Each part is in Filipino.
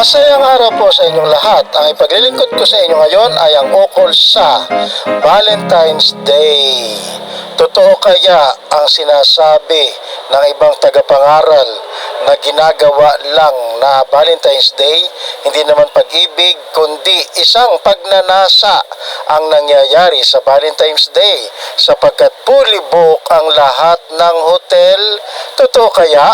Masayang araw po sa inyong lahat. Ang ipaglilingkod ko sa inyo ngayon ay ang ukol sa Valentine's Day. Totoo kaya ang sinasabi ng ibang tagapangaral na ginagawa lang na Valentine's Day, hindi naman pag-ibig, kundi isang pagnanasa ang nangyayari sa Valentine's Day sapagkat fully book ang lahat ng hotel. Totoo kaya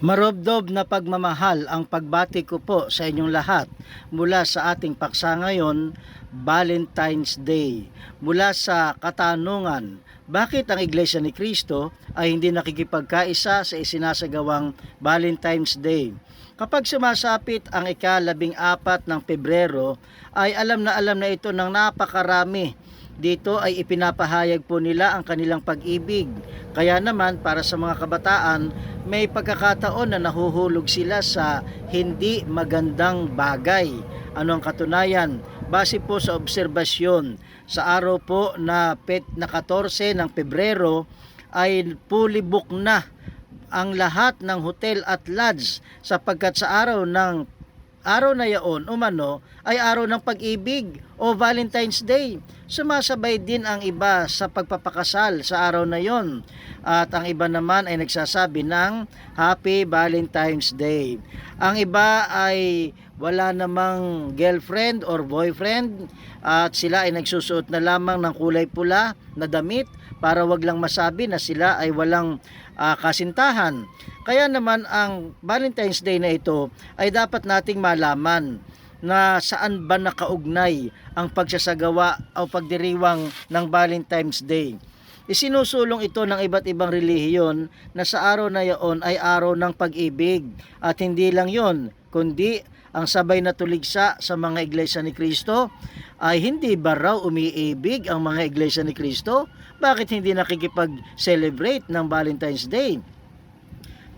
Marobdob na pagmamahal ang pagbati ko po sa inyong lahat mula sa ating paksa ngayon, Valentine's Day. Mula sa katanungan, bakit ang Iglesia ni Cristo ay hindi nakikipagkaisa sa isinasagawang Valentine's Day? Kapag sumasapit ang ikalabing apat ng Pebrero, ay alam na alam na ito ng napakarami dito ay ipinapahayag po nila ang kanilang pag-ibig. Kaya naman para sa mga kabataan, may pagkakataon na nahuhulog sila sa hindi magandang bagay. Ano ang katunayan? Base po sa obserbasyon, sa araw po na, pet, na 14 ng Pebrero ay fully book na ang lahat ng hotel at lodge sapagkat sa araw ng araw na yaon umano ay araw ng pag-ibig o Valentine's Day. Sumasabay din ang iba sa pagpapakasal sa araw na yon. At ang iba naman ay nagsasabi ng Happy Valentine's Day. Ang iba ay wala namang girlfriend or boyfriend at sila ay nagsusuot na lamang ng kulay pula na damit para wag lang masabi na sila ay walang ah, kasintahan. Kaya naman ang Valentine's Day na ito ay dapat nating malaman na saan ba nakaugnay ang pagsasagawa o pagdiriwang ng Valentine's Day. Isinusulong ito ng iba't ibang relihiyon na sa araw na yaon ay araw ng pag-ibig at hindi lang yon kundi ang sabay na tuligsa sa mga iglesia ni Kristo ay hindi ba raw umiibig ang mga iglesia ni Kristo? Bakit hindi nakikipag-celebrate ng Valentine's Day?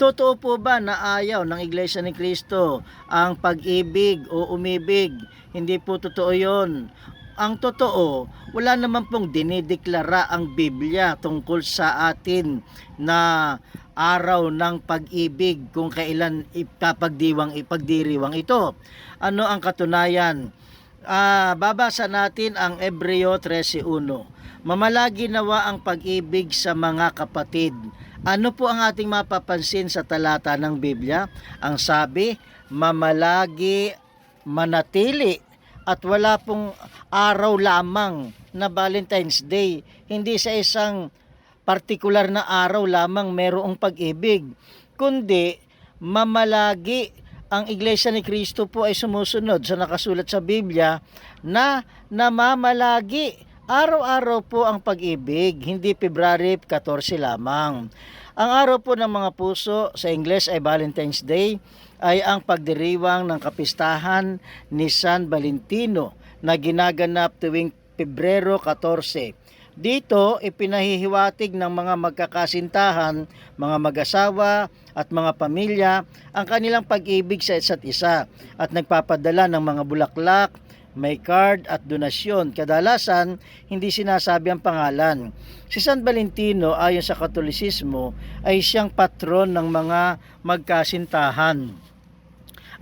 Totoo po ba na ayaw ng Iglesia ni Kristo ang pag-ibig o umibig? Hindi po totoo yon. Ang totoo, wala naman pong dinideklara ang Biblia tungkol sa atin na araw ng pag-ibig kung kailan ipapagdiwang ipagdiriwang ito. Ano ang katunayan? Ah, babasa natin ang Ebreo 13:1. Mamalagi nawa ang pag-ibig sa mga kapatid. Ano po ang ating mapapansin sa talata ng Biblia? Ang sabi, mamalagi, manatili, at wala pong araw lamang na Valentine's Day. Hindi sa isang partikular na araw lamang merong pag-ibig, kundi mamalagi ang Iglesia ni Kristo po ay sumusunod sa nakasulat sa Biblia na namamalagi Araw-araw po ang pag-ibig, hindi February 14 lamang. Ang araw po ng mga puso sa Ingles ay Valentine's Day ay ang pagdiriwang ng kapistahan ni San Valentino na ginaganap tuwing Pebrero 14. Dito, ipinahihiwatig ng mga magkakasintahan, mga mag-asawa at mga pamilya ang kanilang pag-ibig sa isa't isa at nagpapadala ng mga bulaklak, may card at donasyon. Kadalasan, hindi sinasabi ang pangalan. Si San Valentino ayon sa Katolisismo ay siyang patron ng mga magkasintahan.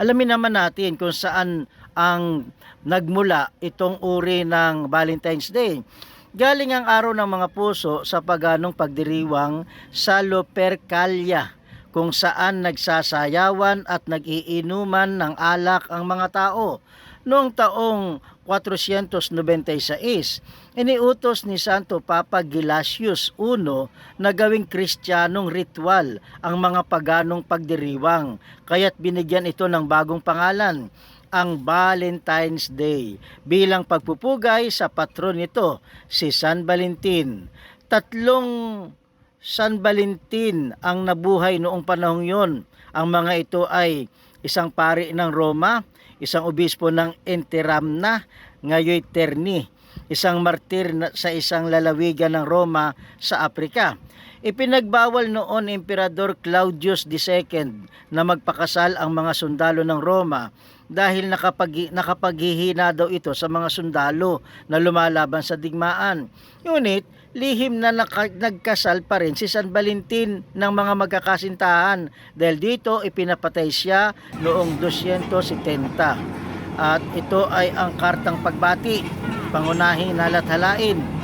Alamin naman natin kung saan ang nagmula itong uri ng Valentine's Day. Galing ang araw ng mga puso sa paganong pagdiriwang sa Lupercalia kung saan nagsasayawan at nagiinuman ng alak ang mga tao noong taong 496, iniutos ni Santo Papa Gelasius I na gawing kristyanong ritual ang mga paganong pagdiriwang, kaya't binigyan ito ng bagong pangalan, ang Valentine's Day, bilang pagpupugay sa patron nito, si San Valentin. Tatlong San Valentin ang nabuhay noong panahong yon. Ang mga ito ay isang pari ng Roma, isang obispo ng Interamna, ngayoy Terni, isang martir sa isang lalawigan ng Roma sa Afrika. Ipinagbawal noon Emperador Claudius II na magpakasal ang mga sundalo ng Roma dahil nakapag, nakapaghihina daw ito sa mga sundalo na lumalaban sa digmaan. Ngunit lihim na naka, nagkasal pa rin si San Valentin ng mga magkakasintahan dahil dito ipinapatay siya noong 270 at ito ay ang kartang pagbati. Pangunahing nalathalain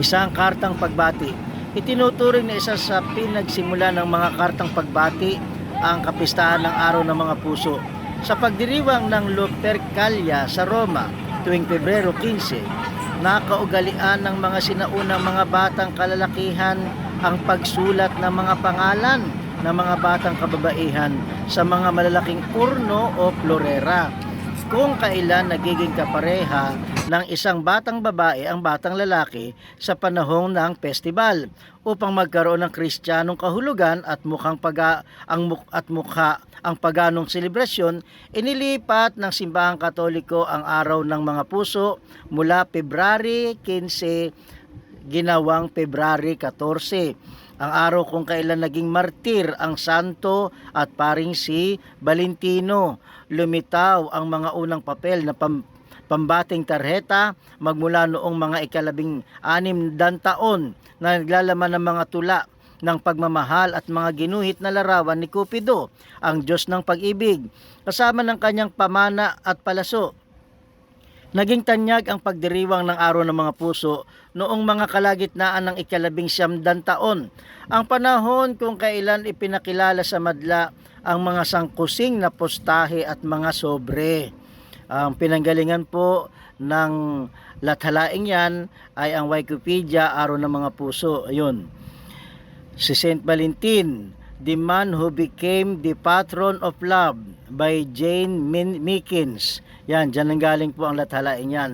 isang kartang pagbati. Itinuturing na isa sa pinagsimula ng mga kartang pagbati ang kapistahan ng araw ng mga puso. Sa pagdiriwang ng Lupercalia sa Roma tuwing Pebrero 15 nakaugalian ng mga sinaunang mga batang kalalakihan ang pagsulat ng mga pangalan ng mga batang kababaihan sa mga malalaking urno o florera. Kung kailan nagiging kapareha ng isang batang babae ang batang lalaki sa panahon ng festival upang magkaroon ng kristyanong kahulugan at mukhang paga ang muk at mukha ang paganong selebrasyon inilipat ng simbahang katoliko ang araw ng mga puso mula February 15 ginawang February 14 ang araw kung kailan naging martir ang santo at paring si Valentino. Lumitaw ang mga unang papel na pam, pambating tarheta magmula noong mga ikalabing anim dan taon na naglalaman ng mga tula ng pagmamahal at mga ginuhit na larawan ni Cupido, ang Diyos ng pag-ibig, kasama ng kanyang pamana at palaso. Naging tanyag ang pagdiriwang ng araw ng mga puso noong mga kalagitnaan ng ikalabing siyamdan taon. Ang panahon kung kailan ipinakilala sa madla ang mga sangkusing na postahe at mga sobre. Ang pinanggalingan po ng lathalaing yan ay ang Wikipedia Araw ng mga Puso. Ayun. Si Saint Valentin, the man who became the patron of love by Jane Mickens. Yan, dyan ang galing po ang lathalain yan.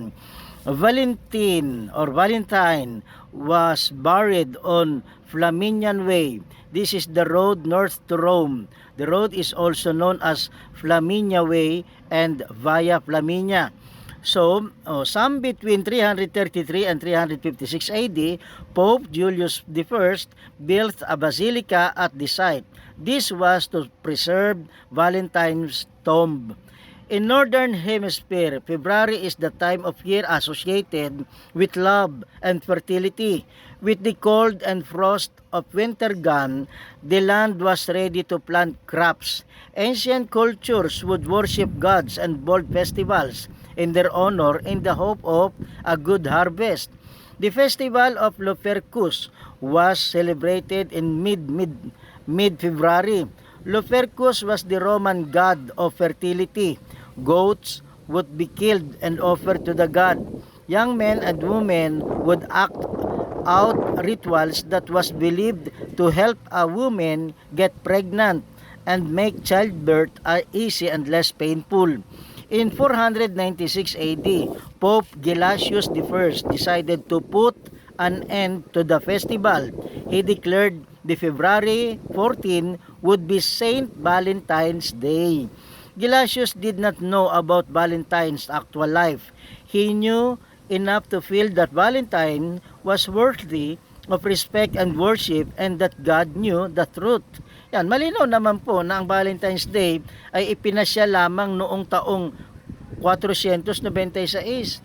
Valentine or Valentine was buried on Flaminian Way. This is the road north to Rome. The road is also known as Flaminia Way and Via Flaminia. So, oh, some between 333 and 356 AD, Pope Julius I built a basilica at the site. This was to preserve Valentine's tomb. In Northern Hemisphere, February is the time of year associated with love and fertility. With the cold and frost of winter gone, the land was ready to plant crops. Ancient cultures would worship gods and bold festivals in their honor in the hope of a good harvest. The festival of Lupercus was celebrated in mid mid mid February. Lupercus was the Roman god of fertility. Goats would be killed and offered to the god. Young men and women would act out rituals that was believed to help a woman get pregnant and make childbirth easy and less painful. In 496 AD, Pope Gelasius I decided to put an end to the festival. He declared the February 14 would be Saint Valentine's Day. Gelasius did not know about Valentine's actual life. He knew enough to feel that Valentine was worthy of respect and worship and that God knew the truth. Yan, malinaw naman po na ang Valentine's Day ay ipinasya lamang noong taong 496.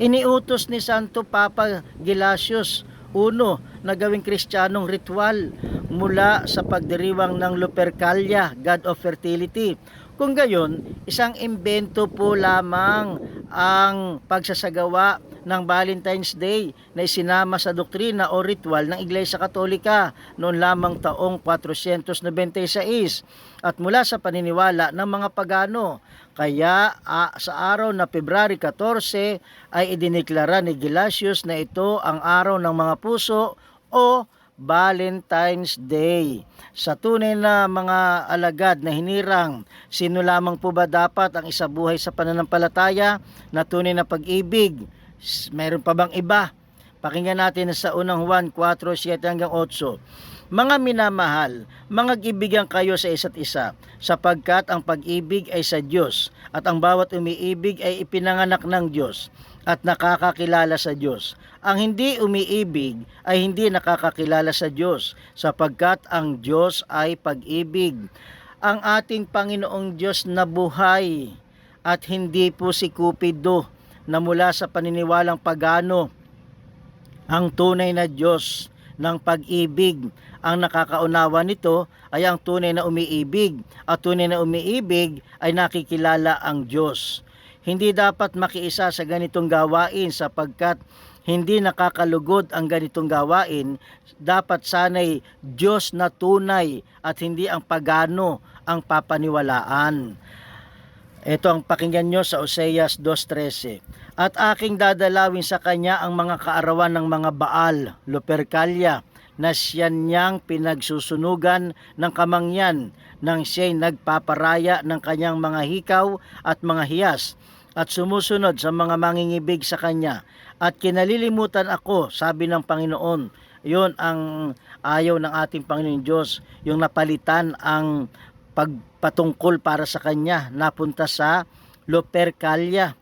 Iniutos ni Santo Papa Gelasius uno na gawing kristyanong ritual mula sa pagdiriwang ng Lupercalia, God of Fertility. Kung gayon, isang imbento po lamang ang pagsasagawa ng Valentine's Day na isinama sa doktrina o ritual ng Iglesia Katolika noon lamang taong 496 at mula sa paniniwala ng mga pagano. Kaya a, sa araw na February 14 ay idineklara ni Gelasius na ito ang araw ng mga puso o Valentine's Day. Sa tunay na mga alagad na hinirang, sino lamang po ba dapat ang isabuhay sa pananampalataya na tunay na pag-ibig? Mayroon pa bang iba? Pakinggan natin sa unang Juan 4, 7 hanggang 8. Mga minamahal, mga gibigan kayo sa isa't isa, sapagkat ang pag-ibig ay sa Diyos, at ang bawat umiibig ay ipinanganak ng Diyos at nakakakilala sa Diyos. Ang hindi umiibig ay hindi nakakakilala sa Diyos sapagkat ang Diyos ay pag-ibig. ang ating Panginoong Diyos na buhay at hindi po si Cupido na mula sa paniniwalang pagano ang tunay na Diyos ng pag-ibig. Ang nakakaunawa nito ay ang tunay na umiibig at tunay na umiibig ay nakikilala ang Diyos. Hindi dapat makiisa sa ganitong gawain sapagkat hindi nakakalugod ang ganitong gawain, dapat sanay Diyos na tunay at hindi ang pagano ang papaniwalaan. Ito ang pakinggan nyo sa Oseas 2.13. At aking dadalawin sa kanya ang mga kaarawan ng mga Baal, Lupercalia, na siya niyang pinagsusunugan ng kamangyan nang siya'y nagpaparaya ng kanyang mga hikaw at mga hiyas at sumusunod sa mga mangingibig sa kanya at kinalilimutan ako, sabi ng Panginoon. Yun ang ayaw ng ating Panginoon Diyos, yung napalitan ang pagpatungkol para sa kanya, napunta sa Lupercalia.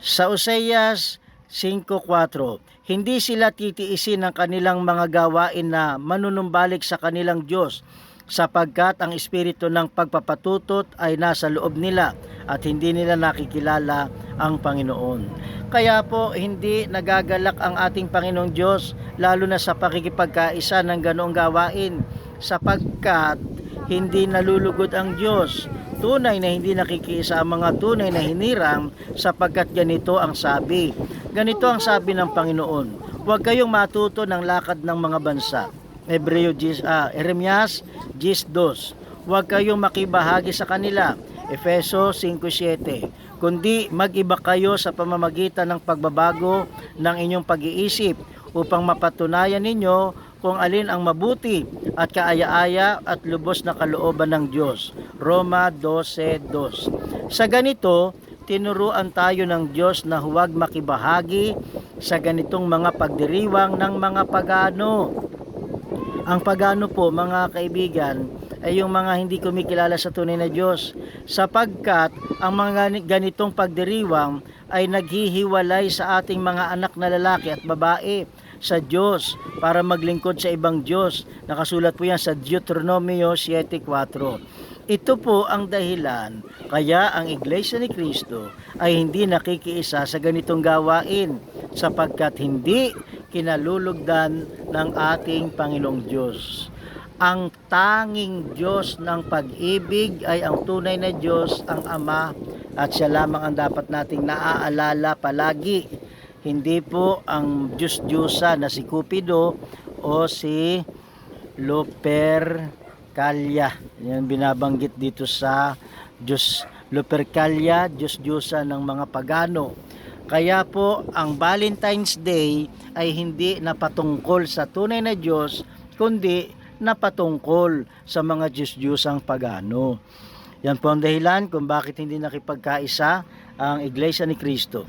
Sa Oseas 5.4, hindi sila titiisin ng kanilang mga gawain na manunumbalik sa kanilang Diyos sapagkat ang espiritu ng pagpapatutot ay nasa loob nila at hindi nila nakikilala ang Panginoon. Kaya po hindi nagagalak ang ating Panginoong Diyos lalo na sa pakikipagkaisa ng ganoong gawain sapagkat hindi nalulugod ang Diyos. Tunay na hindi nakikiisa ang mga tunay na hinirang sapagkat ganito ang sabi. Ganito ang sabi ng Panginoon. Huwag kayong matuto ng lakad ng mga bansa. Hebreo 10, ah, Eremias 10.2 Huwag kayong makibahagi sa kanila. Efeso 5.7 Kundi mag-iba kayo sa pamamagitan ng pagbabago ng inyong pag-iisip upang mapatunayan ninyo kung alin ang mabuti at kaaya-aya at lubos na kalooban ng Diyos. Roma 12.2 Sa ganito, tinuruan tayo ng Diyos na huwag makibahagi sa ganitong mga pagdiriwang ng mga pagano. Ang pagano po mga kaibigan ay yung mga hindi kumikilala sa tunay na Diyos sapagkat ang mga ganitong pagdiriwang ay naghihiwalay sa ating mga anak na lalaki at babae sa Diyos para maglingkod sa ibang Diyos. Nakasulat po yan sa Deuteronomio 7.4. Ito po ang dahilan kaya ang Iglesia ni Kristo ay hindi nakikiisa sa ganitong gawain sapagkat hindi kinalulugdan ng ating Panginoong Diyos. Ang tanging Diyos ng pag-ibig ay ang tunay na Diyos, ang Ama, at siya lamang ang dapat nating naaalala palagi. Hindi po ang Diyos-Diyosa na si Cupido o si Lupercalia. Yan binabanggit dito sa Diyos Lupercalia, Diyos-Diyosa ng mga pagano. Kaya po ang Valentine's Day ay hindi napatungkol sa tunay na Diyos kundi napatungkol sa mga Diyos-Diyosang pagano. Yan po ang dahilan kung bakit hindi nakipagkaisa ang Iglesia ni Kristo.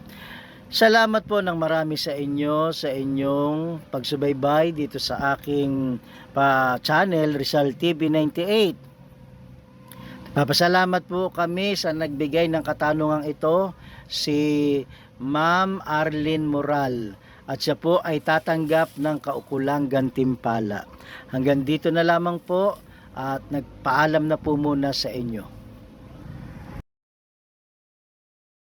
Salamat po ng marami sa inyo sa inyong pagsubaybay dito sa aking pa channel Rizal TV 98. Papasalamat po kami sa nagbigay ng katanungang ito si Ma'am Arlene Moral at siya po ay tatanggap ng kaukulang gantimpala. Hanggang dito na lamang po at nagpaalam na po muna sa inyo.